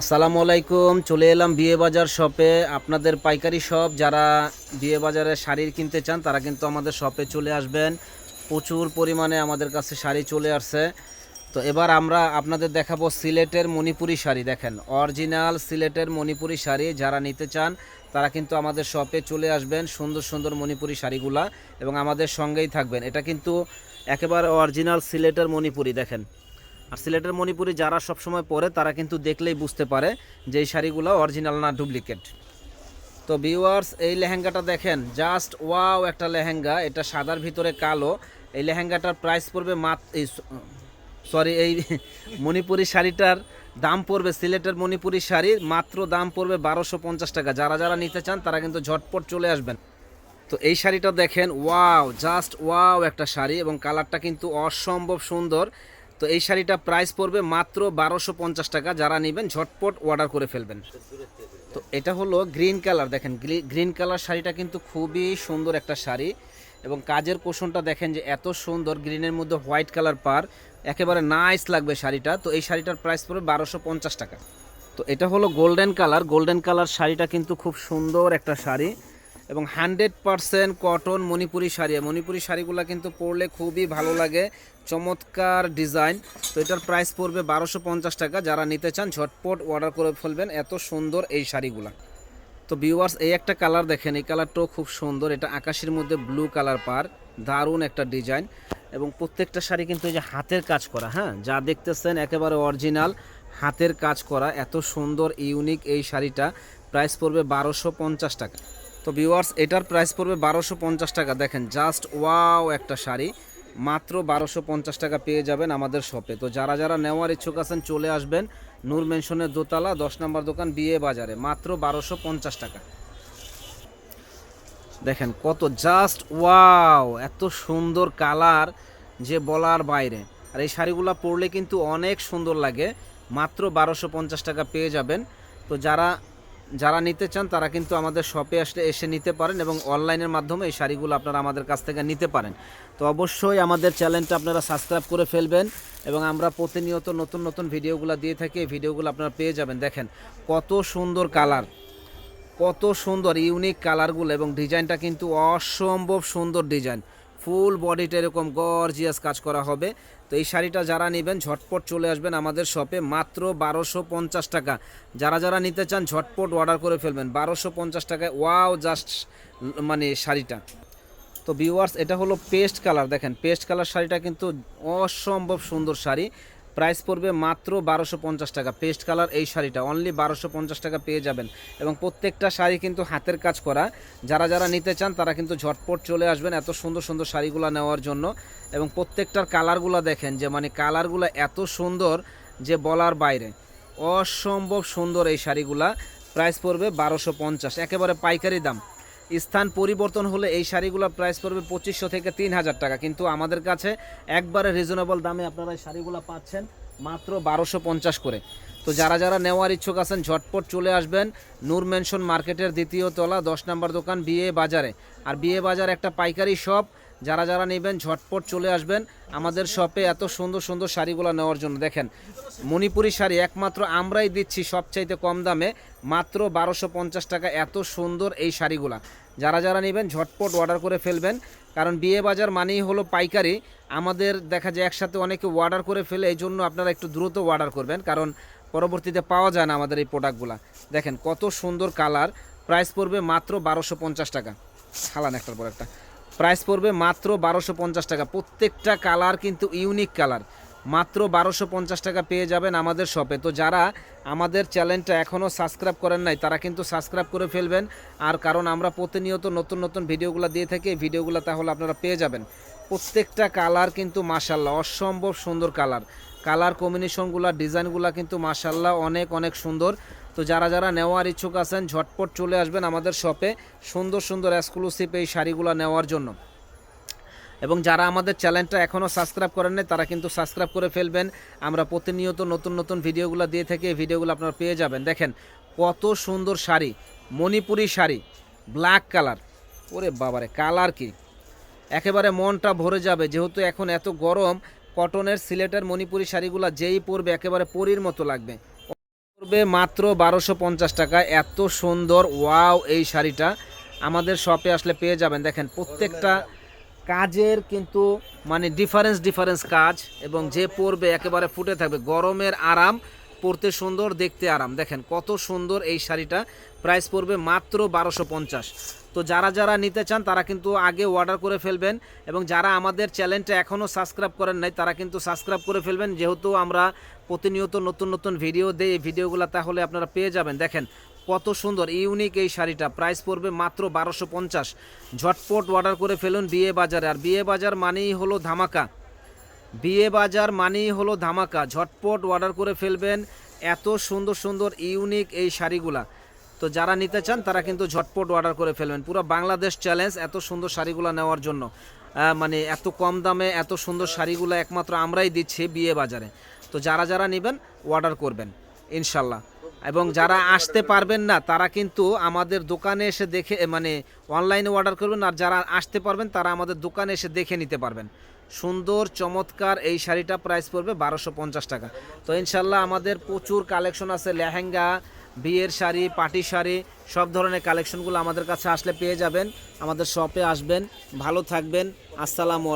আসসালামু আলাইকুম, চলে এলাম বিয়ে বাজার শপে। আপনাদের পাইকারি শপ, যারা বিয়ে বাজারে শাড়ির কিনতে চান, তারা কিন্তু আমাদের শপে চলে আসবেন। প্রচুর পরিমাণে আমাদের কাছে শাড়ি চলে আসছে। তো এবার আমরা আপনাদের দেখাবো সিলেটের মণিপুরি শাড়ি, দেখেন। অরিজিনাল সিলেটের মণিপুরি শাড়ি, যারা নিতে চান, তারা কিন্তু আমাদের শপে চলে আসবেন সুন্দর সুন্দর মণিপুরি শাড়িগুলা এবং আমাদের সঙ্গেই থাকবেন। এটা কিন্তু একেবারে অরিজিনাল সিলেটের মণিপুরি, দেখেন। আর সিলেটের মণিপুরি যারা সবসময় পরে, তারা কিন্তু দেখলেই বুঝতে পারে যে এই শাড়িগুলো অরিজিনাল না ডুপ্লিকেট তো ভিউয়ার্স এই লেহেঙ্গাটা দেখেন জাস্ট ওয়াও একটা লেহেঙ্গা, এটা সাদার ভিতরে কালো। এই লেহেঙ্গাটার প্রাইস পড়বে মাত্র সরি এই মণিপুরি শাড়িটার দাম পড়বে, সিলেটের মণিপুরি শাড়ির মাত্র দাম পড়বে বারোশো পঞ্চাশ টাকা। যারা যারা নিতে চান, তারা কিন্তু ঝটপট চলে আসবেন। তো এই শাড়িটা দেখেন ওয়াও জাস্ট ওয়াও একটা শাড়ি এবং কালারটা কিন্তু অসম্ভব সুন্দর। তো এই শাড়িটা প্রাইস পড়বে মাত্র বারোশো পঞ্চাশ টাকা। যারা নেবেন, ঝটপট অর্ডার করে ফেলবেন। তো এটা হলো গ্রিন কালার দেখেন গ্রিন কালার শাড়িটা কিন্তু খুবই সুন্দর একটা শাড়ি। এবং কাজের কোষণটা দেখেন যে এত সুন্দর গ্রিনের মধ্যে হোয়াইট কালার পার। একেবারে নাইস লাগবে শাড়িটা। তো এই শাড়িটার প্রাইস পড়বে বারোশো পঞ্চাশ টাকা। তো এটা হলো গোল্ডেন কালার গোল্ডেন কালার শাড়িটা কিন্তু খুব সুন্দর একটা শাড়ি। এবং hundred percent cotton Manipuri sari. Manipuri শাড়িগুলো কিন্তু পরলে খুবই ভালো লাগে। চমৎকার ডিজাইন। তো এটার প্রাইস পড়বে বারোশো পঞ্চাশ টাকা। যারা নিতে চান, ঝটপট অর্ডার করে ফেলবেন। এত সুন্দর এই শাড়িগুলা। তো ভিউয়ার্স, এই একটা কালার দেখেন। এই কালারটাও খুব সুন্দর। এটা আকাশের মধ্যে ব্লু কালার পার। দারুণ একটা ডিজাইন। এবং প্রত্যেকটা শাড়ি কিন্তু এই যে হাতের কাজ করা হ্যাঁ? যা দেখতেছেন, একেবারে অরিজিনাল হাতের কাজ করা। এত সুন্দর, ইউনিক এই শাড়িটা। প্রাইস পড়বে বারোশো পঞ্চাশ টাকা। তো ভিউয়ার্স এটার প্রাইস পড়বে বারোশো পঞ্চাশ টাকা। দেখেন জাস্ট ওয়াও একটা শাড়ি। মাত্র বারোশো পঞ্চাশ টাকা পেয়ে যাবেন আমাদের শপে তো যারা যারা নেওয়ার ইচ্ছুক আছেন, চলে আসবেন। নূর মেনশনের দোতলা, দশ নম্বর দোকান, বিয়ে বাজারে। মাত্র বারোশো পঞ্চাশ টাকা। দেখেন, কত জাস্ট ওয়াও এত সুন্দর কালার যে বলার বাইরে। আর এই শাড়িগুলো পরলে কিন্তু অনেক সুন্দর লাগে। মাত্র বারোশো পঞ্চাশ টাকা পেয়ে যাবেন। তো যারা যারা নিতে চান, তারা কিন্তু আমাদের শপে আসলে এসে নিতে পারেন এবং অনলাইনের মাধ্যমে এই শাড়িগুলো আপনারা আমাদের কাছ থেকে নিতে পারেন। তো অবশ্যই আমাদের চ্যানেলটা আপনারা সাবস্ক্রাইব করে ফেলবেন এবং আমরা প্রতিনিয়ত নতুন নতুন ভিডিওগুলো দিয়ে থাকি, এই ভিডিওগুলো আপনারা পেয়ে যাবেন। দেখেন, কত সুন্দর কালার কত সুন্দর ইউনিক কালারগুলো এবং ডিজাইনটা কিন্তু অসম্ভব সুন্দর ডিজাইন। ফুল বডিটা এরকম গর্জিয়াস কাজ করা হবে। তো এই শাড়িটা যারা নেবেন, ঝটপট চলে আসবেন আমাদের শপে। মাত্র বারোশো পঞ্চাশ টাকা। যারা যারা নিতে চান, ঝটপট অর্ডার করে ফেলবেন। বারোশো পঞ্চাশ টাকায় ওয়াও জাস্ট মানে শাড়িটা। তো ভিউয়ার্স এটা হলো পেস্ট কালার দেখেন। পেস্ট কালার শাড়িটা কিন্তু অসম্ভব সুন্দর শাড়ি। প্রাইস পড়বে মাত্র বারোশো পঞ্চাশ টাকা। পেস্ট কালার এই শাড়িটা অনলি বারোশো পঞ্চাশ টাকা পেয়ে যাবেন। এবং প্রত্যেকটা শাড়ি কিন্তু হাতের কাজ করা। যারা যারা নিতে চান, তারা কিন্তু ঝটপট চলে আসবেন এত সুন্দর সুন্দর শাড়িগুলো নেওয়ার জন্য। এবং প্রত্যেকটার কালারগুলো দেখেন যে মানে কালারগুলো এত সুন্দর যে, বলার বাইরে। অসম্ভব সুন্দর এই শাড়িগুলা। প্রাইস পড়বে বারোশো পঞ্চাশ। একেবারে পাইকারি দাম। স্থান পরিবর্তন হলে এই শাড়িগুলোর প্রাইস পড়বে পঁচিশশো থেকে তিন হাজার টাকা। কিন্তু আমাদের কাছে একবারে রিজনেবল দামে আপনারা এই শাড়িগুলো পাচ্ছেন মাত্র বারোশো পঞ্চাশ করে। তো যারা যারা নেওয়ার ইচ্ছুক আছেন, ঝটপট চলে আসবেন নূর মেনশন মার্কেটের দ্বিতীয় তলা, দশ নম্বর দোকান বিএ বাজারে। আর বিএ বাজার একটা পাইকারি শপ যারা যারা নেবেন, ঝটপট চলে আসবেন আমাদের শপে এত সুন্দর সুন্দর শাড়িগুলো নেওয়ার জন্য। দেখেন, মণিপুরি শাড়ি একমাত্র আমরাই দিচ্ছি সবচাইতে কম দামে, মাত্র বারোশো পঞ্চাশ টাকা এত সুন্দর এই শাড়িগুলা। যারা যারা নেবেন, ঝটপট অর্ডার করে ফেলবেন, কারণ বিয়ে বাজার মানেই হলো পাইকারি। আমাদের দেখা যায় একসাথে অনেকে অর্ডার করে ফেলে এই জন্য আপনারা একটু দ্রুত অর্ডার করবেন, কারণ পরবর্তীতে পাওয়া যায় না আমাদের এই প্রোডাক্টগুলো দেখেন, কত সুন্দর কালার প্রাইস পড়বে মাত্র বারোশো পঞ্চাশ টাকা। খালান একটার পর একটা। প্রাইস পড়বে মাত্র বারোশো পঞ্চাশ টাকা। প্রত্যেকটা কালার কিন্তু ইউনিক কালার। মাত্র বারোশো পঞ্চাশ টাকা পেয়ে যাবেন আমাদের শপে। তো যারা আমাদের চ্যানেলটা এখনও সাবস্ক্রাইব করেন নাই, তারা কিন্তু সাবস্ক্রাইব করে ফেলবেন। আর কারণ আমরা প্রতিনিয়ত নতুন নতুন ভিডিওগুলো দিয়ে থাকি, এই ভিডিওগুলো তাহলে আপনারা পেয়ে যাবেন। প্রত্যেকটা কালার কিন্তু মাশাল্লাহ অসম্ভব সুন্দর কালার। কালার কম্বিনেশনগুলো, ডিজাইনগুলো কিন্তু মাশাল্লাহ অনেক অনেক সুন্দর। তো যারা যারা নেওয়ার ইচ্ছুক আছেন, ঝটপট চলে আসবেন আমাদের শপে। সুন্দর সুন্দর এক্সক্লুসিভ এই শাড়িগুলো নেওয়ার জন্য। এবং যারা আমাদের চ্যানেলটা এখনও সাবস্ক্রাইব করেন নাই, তারা কিন্তু সাবস্ক্রাইব করে ফেলবেন। আমরা প্রতিনিয়ত নতুন নতুন ভিডিওগুলো দিয়ে থেকে এই ভিডিওগুলো আপনারা পেয়ে যাবেন। দেখেন, কত সুন্দর শাড়ি। মণিপুরি শাড়ি ব্ল্যাক কালার ওরে বাবারে কালার কি? একেবারে মনটা ভরে যাবে, যেহেতু এখন এত গরম কটনের সিলেটের মণিপুরি শাড়িগুলো যেই পরবে, একেবারে পরীর মতো লাগবে। পড়বে মাত্র বারোশো পঞ্চাশ টাকা। এত সুন্দর, ওয়াও এই শাড়িটা। আমাদের শপে আসলে পেয়ে যাবেন। দেখেন, প্রত্যেকটা কাজের কিন্তু মানে ডিফারেন্স ডিফারেন্স কাজ এবং যে পরবে একেবারে ফুটে থাকবে। গরমের আরাম। পরতে সুন্দর, দেখতে আরাম। দেখেন কত সুন্দর এই শাড়িটা। প্রাইস পড়বে মাত্র বারোশো পঞ্চাশ। তো যারা যারা নিতে চান, তারা কিন্তু আগে অর্ডার করে ফেলবেন এবং যারা আমাদের চ্যানেলটা এখনও সাবস্ক্রাইব করেন নাই, তারা কিন্তু সাবস্ক্রাইব করে ফেলবেন। যেহেতু আমরা প্রতিনিয়ত নতুন নতুন ভিডিও দিই, এই ভিডিওগুলো তাহলে আপনারা পেয়ে যাবেন। দেখেন কত সুন্দর ইউনিক এই শাড়িটা। প্রাইস পড়বে মাত্র বারোশো পঞ্চাশ। ঝটপট অর্ডার করে ফেলুন বিয়ে বাজারে। আর বিয়ে বাজার মানেই হলো ধামাকা। বিয়ে বাজার মানেই হলো ধামাকা। ঝটপট অর্ডার করে ফেলবেন এত সুন্দর সুন্দর ইউনিক এই শাড়িগুলা। তো যারা নিতে চান, তারা কিন্তু ঝটপট অর্ডার করে ফেলবেন। পুরো বাংলাদেশ চ্যালেঞ্জ এত সুন্দর শাড়িগুলো নেওয়ার জন্য। মানে এত কম দামে এত সুন্দর শাড়িগুলো একমাত্র আমরাই দিচ্ছি বিয়ে বাজারে। তো যারা যারা নেবেন অর্ডার করবেন, ইনশাল্লাহ। এবং যারা আসতে পারবেন না, তারা কিন্তু আমাদের দোকানে এসে দেখে মানে অনলাইনে অর্ডার করবেন। আর যারা আসতে পারবেন, তারা আমাদের দোকানে এসে দেখে নিতে পারবেন। সুন্দর, চমৎকার এই শাড়িটা প্রাইস পড়বে বারোশো পঞ্চাশ টাকা। তো ইনশাল্লাহ আমাদের প্রচুর কালেকশন আছে, লেহেঙ্গা, বিয়ের শাড়ি পাটি শাড়ি, সব ধরনের কালেকশনগুলো আমাদের কাছে আসলে পেয়ে যাবেন, আমাদের শপে আসবেন, ভালো থাকবেন, আসসালামু